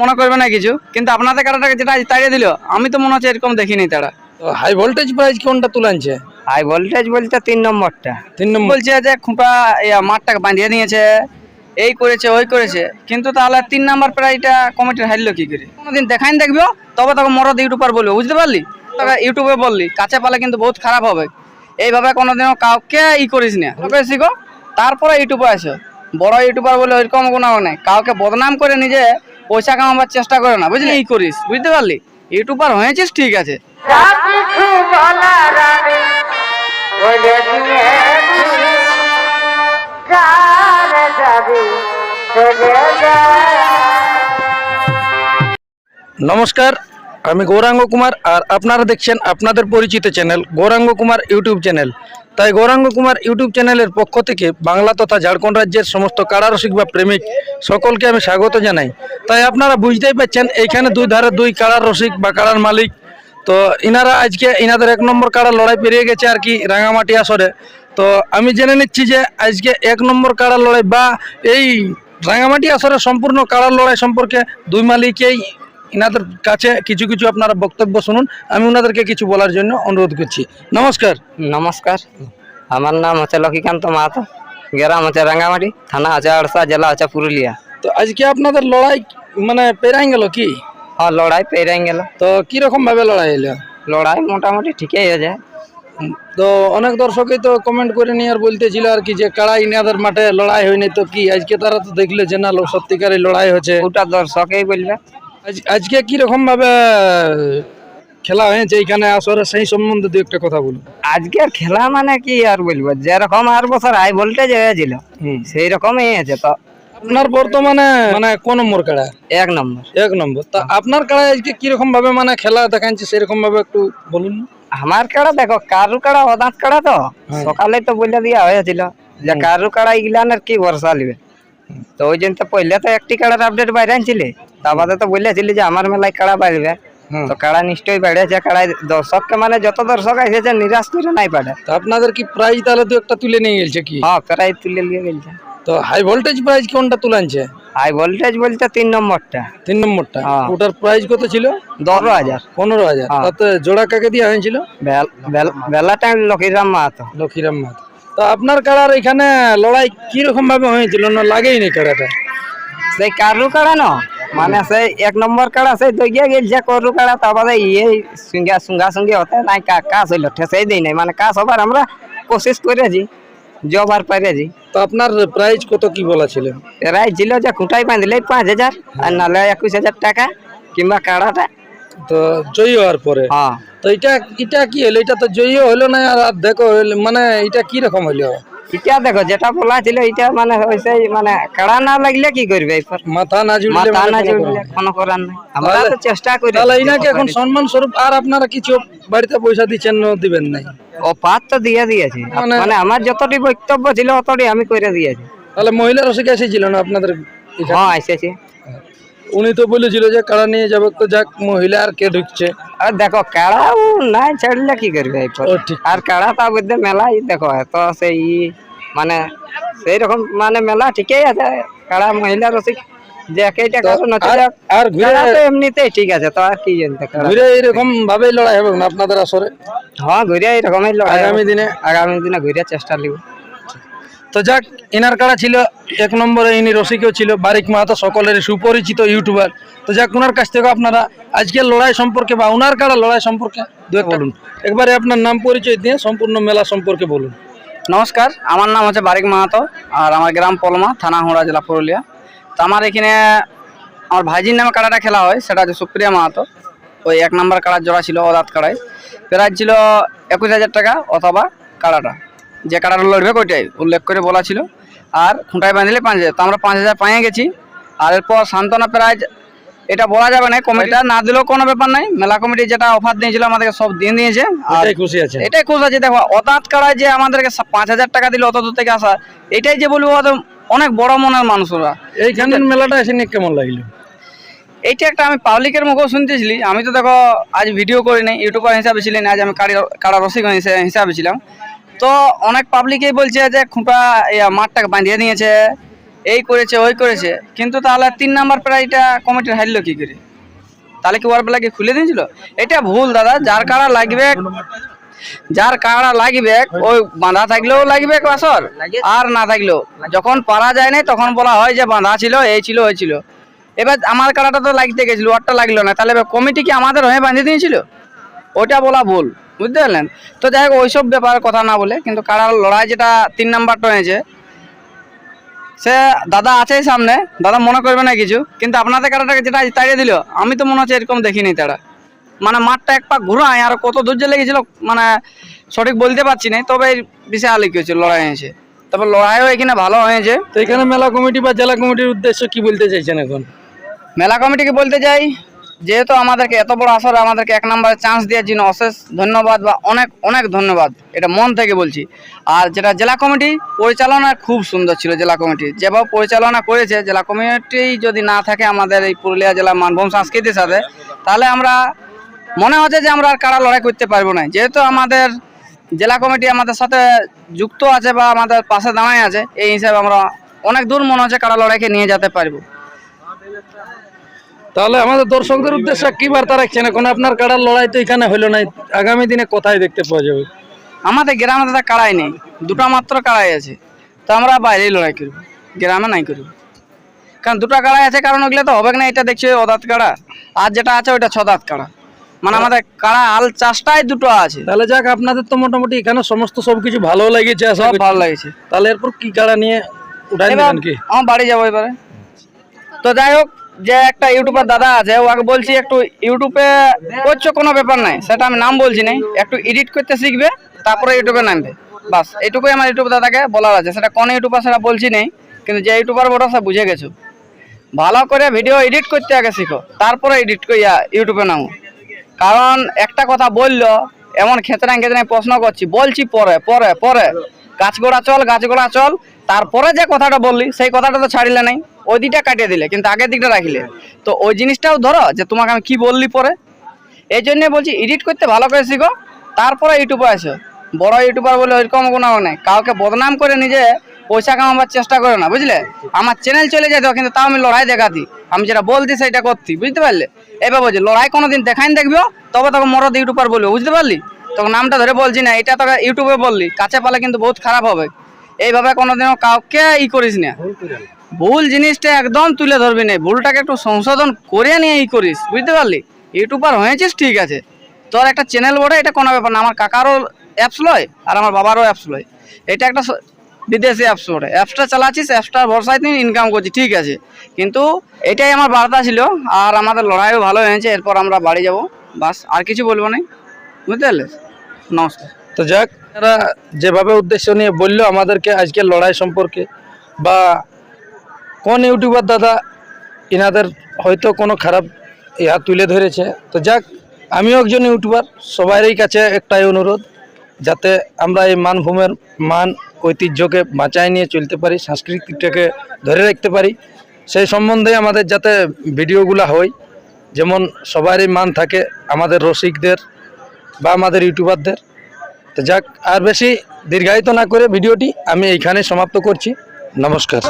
মনে করবে না কিছু। কিন্তু আপনাদের কাটাটাকে যেটা আজ তাড়িয়ে দিল আমি তো মনে হচ্ছে এরকম দেখিনি তারা। হাই ভোল্টেজ প্রাইস কোনটা তুলানছে হাই ভোল্টেজ বলতে তিন নম্বরটা। তিন নম্বর। বলছে যে খুঁটা মাঠটাকে বাঁধিয়ে নিয়েছে এই করেছে ওই করেছে। কিন্তু তাহলে তিন নাম্বার প্রাইজটা কমিটির হারলো কি করে? কোনোদিন দেখাই দেখব তবে তখন মরদ ইউটিউবার বলব বুঝতে পারলি? তবে ইউটিউবে বললি কাছে পালে কিন্তু বহুত খারাপ হবে। এইভাবে কোনোদিনও কাউকে ই করিস না। তোকে শিখো তারপরে ইউটিউবে আসো। বড় ইউটিউবার বলে ওইরকম কোনো নাই। কাউকে বদনাম করে নিজে পয়সা কামাবার চেষ্টা করে না বুঝলি? ই করিস? বুঝতে পারলি? ইউটিউবার হয়েছিস ঠিক আছে। নমস্কার আমি গৌরাঙ্গ কুমার আর আপনারা দেখছেন আপনাদের পরিচিত channel Gouranga Kumar YouTube channel. তাই গৌরাঙ্গ কুমার ইউটিউব চ্যানেলের পক্ষ থেকে বাংলা তথা ঝাড়খণ্ড রাজ্যের সমস্ত কারারসিক বা প্রেমিক সকলকে আমি স্বাগত জানাই। তাই আপনারা বুঝতেই পারছেন এইখানে দুই ধারে দুই কারার রসিক বা কারার মালিক। তো ইনারা আজকে ইনাদের এক নম্বর কাড়া লড়াই পেরিয়ে গেছে আর কি রাঙামাটি আসরে। তো আমি জেনে নিচ্ছি যে আজকে এক নম্বর কাড়া লড়াই বা এই রাঙামাটি আসরে সম্পূর্ণ কাড়ার লড়াই সম্পর্কে দুই মালিকেই ইনাদের কাছে কিছু কিছু আপনারা বক্তব্য শুনুন আমি ওনাদেরকে কিছু বলার জন্য অনুরোধ করছি। নমস্কার। নমস্কার। আমার নাম হচ্ছে লক্ষ্মীকান্ত মাহাতো গ্রাম হচ্ছে রাঙ্গামাটি থানা আছে আড়সা জেলা আছে পুরুলিয়া। তো আজকে আপনাদের লড়াই মানে পেরাই গেল কি? হ্যাঁ লড়াই পেরাই গেল। তো কীরকম ভাবে লড়াই এলো লড়াই মোটামুটি ঠিকই হয়ে যায় তো অনেক দর্শকই তো কমেন্ট করে নিয়ে আর বলতেছিল আর কি যে কাড়া ইনাদের মাঠে লড়াই হয়নি তো কি আজকে তারা তো দেখলে যে না লো- সত্যিকারের লড়াই হচ্ছে। ওটা দর্শকেই বলবে। আজকে কীরকম ভাবে খেলা হয়েছে এইখানে? আসরে সেই সম্বন্ধে দু একটা কথা বলুন। আজকের খেলা মানে কি আর বলব? যেরকম আর বছর হাই ভোল্টেজ হয়েছিল। সেই রকমই হয়েছে তো। আপনার বর্তমানে মানে কোন নম্বর কাড়া? এক নম্বর। এক নম্বর। তা আপনার কাড়ায় আজকে কীরকম ভাবে মানে খেলা দেখাচ্ছে সেরকম ভাবে একটু বলুন আমার কাড়া দেখো কারু কাড়া অদাঁত কাড়া তো হ্যাঁ। সকালে তো বলে দিয়া হয়েছিল যে কারু কাড়া ইগলানের কি ভরসা লিবে? তো ওই জন্য তো পহলে তো একটি কাড়ার আপডেট বাইরে আনছিলে। তা বাদে তো বলেছিলি যে আমার মেলায় কাড়া বাড়বে। তো কাড়া নিশ্চয়ই বেড়েছে কাড়ায় দর্শককে মানে যত দর্শক এসেছে নিরাশ করে নাই পারে। তা আপনাদের কি প্রাইজ তাহলে দু একটা তুলে নিয়ে গেছে কি? হ্যাঁ প্রায় তুলে নিয়ে গেছে তো হাই ভোল্টেজ প্রাইজ কোনটা তুলানছে হাই ভোল্টেজ বলতে তিন নম্বরটা। তিন নম্বরটা? হ্যাঁ। ওটার প্রাইজ কত ছিল? দশ হাজার। পনেরো হাজার। হ্যাঁ। তাতে জোড়া কাকে দেওয়া হয়েছিল? Bell- time Lakshiram Mahato. Lakshmiram Mahato. তো আপনার কাড়ার এখানে লড়াই কীরকম ভাবে হয়েছিল? না লাগেইনি কাড়াটা? সেই কারু কাড়া ন? মানে সেই এক নম্বর কাড়া সেই দইয়া গেছে করু কাড়া তারপরে ইয়ে সুঙ্গা সুঙ্গা সুঙ্গি হতে নাই কা কাজ হইল ঠেসাই দেই নাই। মানে কাজ হবার আমরা কোশিশ করেছি জবার পেরেছি তো আপনার প্রাইজ কত কি বলা ছিল? এরাই ছিল যে খুঁটাই বাঁধলে পাঁচ হাজার আর নাহলে একুশ হাজার টাকা কিংবা কাড়াটা। তো জয়ী হওয়ার পরে? হ্যাঁ। তো এটা এটা কি হলো? এটা তো জয়ী হলো না আর আর দেখো মানে এটা কি রকম হইল এটা দেখো যেটা বলা ছিল এটা মানে হইছে মানে কাড়া না লাগলে কি করবে মাথা না জুড়লে মাথা মানে না জুড়লে কোনো করার নাই। আমরা তো চেষ্টা করি তাহলে ইনাকে এখন সম্মান স্বরূপ আর আপনারা কিছু বাড়িতে পয়সা দিচ্ছেন না দিবেন নাই? অপাত তো দিয়ে দিয়েছি। মানে- মানে আমার যতটি বক্তব্য ছিল অতটি আমি করে দিয়েছি। তাহলে মহিলা রসিক এসেছিল না আপনাদের? হ্যাঁ এসেছি। উনি তো বলেছিল যে কাড়া নিয়ে যাবে তো যাক মহিলা আর কে ঢুকছে। আর দেখো কাড়াও নাই ছাড়লে কি করবে আর কাড়া তা বুঝতে মেলাই দেখো এত সেই মানে সেই রকম মানে মেলা ঠিকই আছে কাড়া মহিলা রসিক আর- ঘুরে এমনিতেই ঠিক আছে তো আর কি জানতে ঘুরে ভাবেই লড়াই হবে না আপনাদের আসরে? হ্যাঁ ঘুরে এরকমই লড়াই আগামী দিনে? আগামী দিনে ঘুরে চেষ্টা নিব তো যাক এনার কারা ছিল? এক নম্বরে ইনি রসিকও ছিল বারিক মাহাতো সকলের সুপরিচিত ইউটিউবার। তো যাক ওনার কাছ থেকে আপনারা আজকের লড়াই সম্পর্কে বা ওনার কারা লড়াই সম্পর্কে দু বলুন। একবারে আপনার নাম পরিচয় দিয়ে সম্পূর্ণ মেলা সম্পর্কে বলুন। নমস্কার আমার নাম হচ্ছে বারিক মাহাতো আর আমার গ্রাম পলমা থানা হুড়া জেলা পুরুলিয়া। তো আমার এখানে আমার ভাইজির নামে কাড়াটা খেলা হয় সেটা হচ্ছে সুপ্রিয়া মাহাতো। ওই এক নম্বর কাড়ার জোড়া ছিল অদাত কাড়াই প্রাইজ ছিল একুশ হাজার টাকা অথবা কাড়াটা। যে কাড়াটা লড়বে ওইটাই উল্লেখ করে বলা ছিল। আর খুঁটায় বাঁধলে পাঁচ হাজার। তো আমরা পাঁচ হাজার পাইয়ে গেছি। আর এরপর সান্ত্বনা প্রাইজ এটা বলা যাবে না কমিটিটা না দিলেও কোনো ব্যাপার নাই। মেলা কমিটি যেটা অফার দিয়েছিল আমাদেরকে সব দিয়ে দিয়েছে। খুশি আছে। এটাই খুশ আছে। দেখো অদাঁত কাড়ায় যে আমাদেরকে পাঁচ হাজার টাকা দিল অত দূর থেকে আসা এটাই যে বলব অনেক বড় মনের মানুষরা এইখানের মেলাটা এসে নিয়ে কেমন লাগল? এইটা একটা আমি পাবলিকের মুখেও শুনতেছিলি। আমি তো দেখো আজ ভিডিও করি নাই ইউটিউবার হিসাবে ছিলেন আজ আমি কাড়ি কাড়া রসিক হিসে- হিসাবে ছিলাম। তো অনেক পাবলিকেই বলছে যে খুঁটা মাঠটাকে বাঁধিয়ে নিয়েছে, এই করেছে, ওই করেছে। কিন্তু তাহলে তিন নাম্বার প্রাইজটা কমিটির হারলো কি করে? তাহলে কি ওর বেলাকে খুলে দিয়েছিল? এটা ভুল, দাদা। যার কারা লাগবে, যার কারা লাগবে ওই বাঁধা থাকলেও লাগবে বাসর আর না থাকলেও। যখন পারা যায় না তখন বলা হয় যে বাঁধা ছিল, এই ছিল, ওই ছিল। এবার আমার কারাটা তো লাগতে গেছিল, ওরটা লাগল না। তাহলে কমিটি কি আমাদের হয়ে বাঁধিয়ে দিয়েছিল? ওটা বলা ভুল। বুঝতে পারলেন? তো যাই হোক ওইসব ব্যাপারে কথা না বলে কিন্তু কারার লড়াই যেটা তিন নাম্বারটা হয়েছে সে দাদা আছেই সামনে দাদা মনে করবে না কিছু কিন্তু আপনাদের কারাটাকে যেটা তাড়িয়ে দিল আমি তো মনে হচ্ছে এরকম দেখিনি তারা। মানে মাঠটা এক পাক ঘুরায় আর কত দূর যে লেগেছিল মানে সঠিক বলতে পারছি না তবে বিশাল কি হয়েছে লড়াই হয়েছে। তবে লড়াইও এখানে ভালো হয়েছে। তো এখানে মেলা কমিটি বা জেলা কমিটির উদ্দেশ্য কি বলতে চাইছেন এখন? মেলা কমিটিকে বলতে চাই যেহেতু আমাদেরকে এত বড় আসরে আমাদেরকে এক নম্বরে চান্স দেওয়ার জন্য অশেষ ধন্যবাদ বা অনেক অনেক ধন্যবাদ, এটা মন থেকে বলছি। আর যেটা জেলা কমিটি, পরিচালনা খুব সুন্দর ছিল জেলা কমিটি। যেভাবে পরিচালনা করেছে, জেলা কমিটি যদি না থাকে আমাদের এই পুরুলিয়া জেলার মানভূম সংস্কৃতির সাথে, তাহলে আমরা মনে হচ্ছে যে আমরা আর কারা লড়াই করতে পারব না। যেহেতু আমাদের জেলা কমিটি আমাদের সাথে যুক্ত আছে বা আমাদের পাশে দাঁড়ায় আছে, এই হিসাবে আমরা অনেক দূর মনে হচ্ছে কারা লড়াইকে নিয়ে যেতে পারব। তাহলে আমাদের দর্শকদের উদ্দেশ্যে কি বার্তা রাখছেন? এখন আপনার কাড়ার লড়াই তো এখানে হলো না আগামী দিনে কোথায় দেখতে পাওয়া যাবে? আমাদের গ্রামে দাদা কাড়াই নেই দুটো মাত্র কাড়াই আছে। তো আমরা বাইরেই লড়াই করব গ্রামে নাই করব। কারণ দুটো কাড়াই আছে কারণ ওগুলো তো হবে না এটা দেখছি অদাত কাড়া। আর যেটা আছে ওইটা ছদাত কাড়া। মানে আমাদের কাড়া আল চাষটাই দুটো আছে। তাহলে যাক আপনাদের তো মোটামুটি এখানে সমস্ত সবকিছু ভালো লেগেছে সব ভালো লাগছে। তাহলে এরপর কি কাড়া নিয়ে উঠাই নেবেন কি? আমার বাড়ি যাব এবারে। তো যাই হোক যে একটা ইউটিউবার দাদা আছে ওকে বলছি একটু ইউটিউবে করছ কোনো ব্যাপার নাই। সেটা আমি নাম বলছি নাই। একটু এডিট করতে শিখবে, তারপরে ইউটিউবে নামবে। বাস এটুকুই আমার ইউটিউব দাদাকে বলার আছে। সেটা কোন ইউটিউবার সেটা বলছি নেই, কিন্তু যে ইউটিউবার বড় সে বুঝে গেছো। ভালো করে ভিডিও এডিট করতে আগে শিখো, তারপরে এডিট করিয়া ইউটিউবে নামো। কারণ একটা কথা বলল, এমন খেতরাই খেতরাই প্রশ্ন করছি, বলছি পরে পরে পরে। গাছগোড়া চল গাছগোড়া চল, তারপরে যে কথাটা বললি, সেই কথাটা তো ছাড়িলে নাই। ওই দিকটা কাটিয়ে দিলে, কিন্তু আগের দিকটা রাখিলে। তো ওই জিনিসটাও ধরো যে তোমাকে আমি কি বললি পরে? এই জন্য বলছি এডিট করতে ভালো করে শিখো, তারপরে ইউটিউবে আসো। বড় ইউটিউবার বলে ওইরকম কোনো নেই। কাউকে বদনাম করে নিজে পয়সা কামাবার চেষ্টা করে না, বুঝলে? আমার চ্যানেল চলে যেত, কিন্তু তাও আমি লড়াই দেখাতি। আমি যেটা বলতি সেটা করতি, বুঝতে পারলে? এবার বলছি, লড়াই কোনোদিন দেখাই দেখবিও তবে তোকে মরদ ইউটিউবার বলব, বুঝতে পারলি? তোকে নামটা ধরে বলছি না, এটা তোকে ইউটিউবে বললি। কাছে পালে কিন্তু বহুত খারাপ হবে। এইভাবে কোনোদিনও কাউকে ই করিস না। ভুল জিনিসটা একদম তুলে ধরবি না। ভুলটাকে একটু সংশোধন করে নিয়ে ই করিস, বুঝতে পারলি? ইউটিউবার হয়েছিস, ঠিক আছে। তোর একটা চ্যানেল বটে এটা কোনো ব্যাপার না। আমার কাকারও অ্যাপস লয়, আর আমার বাবারও অ্যাপস লয়। এটা একটা বিদেশি অ্যাপস বটে। অ্যাপসটা চালাচ্ছিস অ্যাপসটার ভরসায় তুই ইনকাম করছিস, ঠিক আছে। কিন্তু এটাই আমার বার্তা ছিল, আর আমাদের লড়াইও ভালো হয়েছে, এরপর আমরা বাড়ি যাব। বাস, আর কিছু বলব না। বুঝতে পারলে? নমস্কার। তো যাক যেভাবে উদ্দেশ্য নিয়ে বলল আমাদেরকে আজকে লড়াই সম্পর্কে, বা কোন ইউটিউবার দাদা এনাদের হয়তো কোনো খারাপ ইহা তুলে ধরেছে? তো যাক, আমিও একজন ইউটিউবার সবারই কাছে একটাই অনুরোধ, যাতে আমরা এই মানভূমের মান, ঐতিহ্যকে বাঁচায় নিয়ে চলতে পারি সংস্কৃতিটাকে ধরে রাখতে পারি। সেই সম্বন্ধে আমাদের যাতে ভিডিওগুলো হয়, যেমন সবারই মান থাকে, আমাদের রসিকদের বা আমাদের ইউটিউবারদের। তো যাক, আর বেশি দীর্ঘায়িত না করে ভিডিওটি আমি এইখানে সমাপ্ত করছি। নমস্কার।